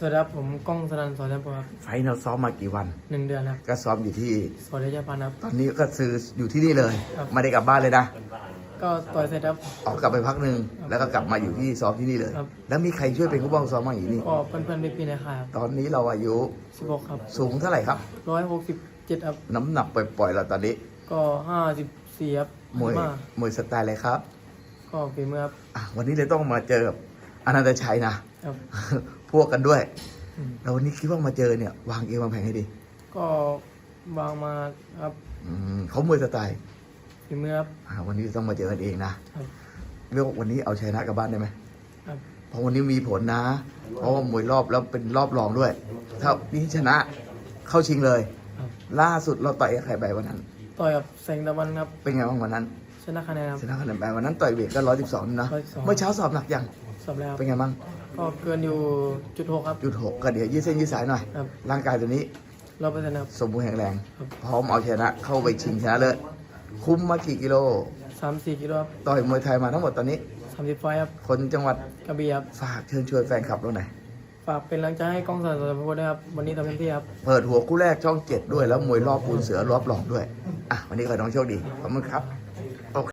สวัสดีครับผมก้องสนันสอนแชมป์ครับไฟท์เราซ้อมมากี่วัน หนึ่งเดือนครับก็ซ้อมอยู่ที่ สวัสดีจ้าพันธ์ครับ ตอนนี้ก็ซื้ออยู่ที่นี่เลย ครับ ไม่ได้กลับบ้านเลยนะ ก็ต่อยเสร็จครับ ออกกลับไปพักหนึ่งแล้วก็กลับมาอยู่ที่ซ้อมที่นี่เลย ครับ แล้วมีใครช่วยเป็นผู้บ้องซ้อมบ้างอย่างนี้ ก็เพื่อนๆพี่ๆในค่ายครับตอนนี้เราอายุสิบหกครับสูงเท่าไหร่ครับ ร้อยหกสิบเจ็ดครับ น้ำหนักปล่อยๆเราตอนนี้ ก็ห้าสิบสี่ครับมวย มากมวยสไตล์อะไรครับก็ฝีมือครับอะวันนี้เลยต้องมาเจอกับอนันตชัยนะ ครับ พวกกันด้วยอืม แล้ววันนี้คิดว่ามาเจอเนี่ย วางเกมวางแผนให้ดีก็วางมาครับอืมเขามวยสไตล์ฝีมือครับ อะวันนี้ต้องมาเจอกันเองนะครับ เรียกว่าวันนี้เอาชนะกลับบ้านได้ไหมครับ เพราะวันนี้มีผลนะ เพราะว่ามวยรอบแล้วเป็นรอบรองด้วย ถ้านี่ชนะเข้าชิงเลย ครับ ล่าสุดเราต่อยกับใครไปวันนั้น ต่อยกับแสงตะวันครับเป็นไงบ้างวันนั้น ชนะคะแนนครับ ชนะคะแนนไปวันนั้นต่อยเวทก็ร้อยสิบสองนะ 112 เมื่อเช้าสอบหนักยังสอบแล้วครับเป็นไงบ้าง ก็เกินอยู่จุดหกครับ จุดหกก็เดี๋ยวยืดเส้นยืดสายหน่อย ครับ ร่างกายตัวนี้ร้อยเปอร์เซ็นต์ครับ สมบูรณ์แข็งแรง ครับ พร้อมเอาชนะเข้าไปชิงชนะเลิศคุ้มมากี่กิโล สามสี่กิโลครับต่อยมวยไทยมาทั้งหมดตอนนี้ สามสิบไฟล์ครับคนจังหวัดกระบี่ครับฝากเชิญชวนแฟนคลับเราหน่อยฝากเป็นกำลังใจให้กล้องสนันสอนแชมป์ด้วยครับวันนี้ทำเต็มที่ครับ เปิดหัวคู่แรกช่องเจ็ดด้วยแล้วมวยรอบปูนเสือรอบหลอกด้วย อะ วันนี้ขอให้น้องโชคดีขอบคุณครับ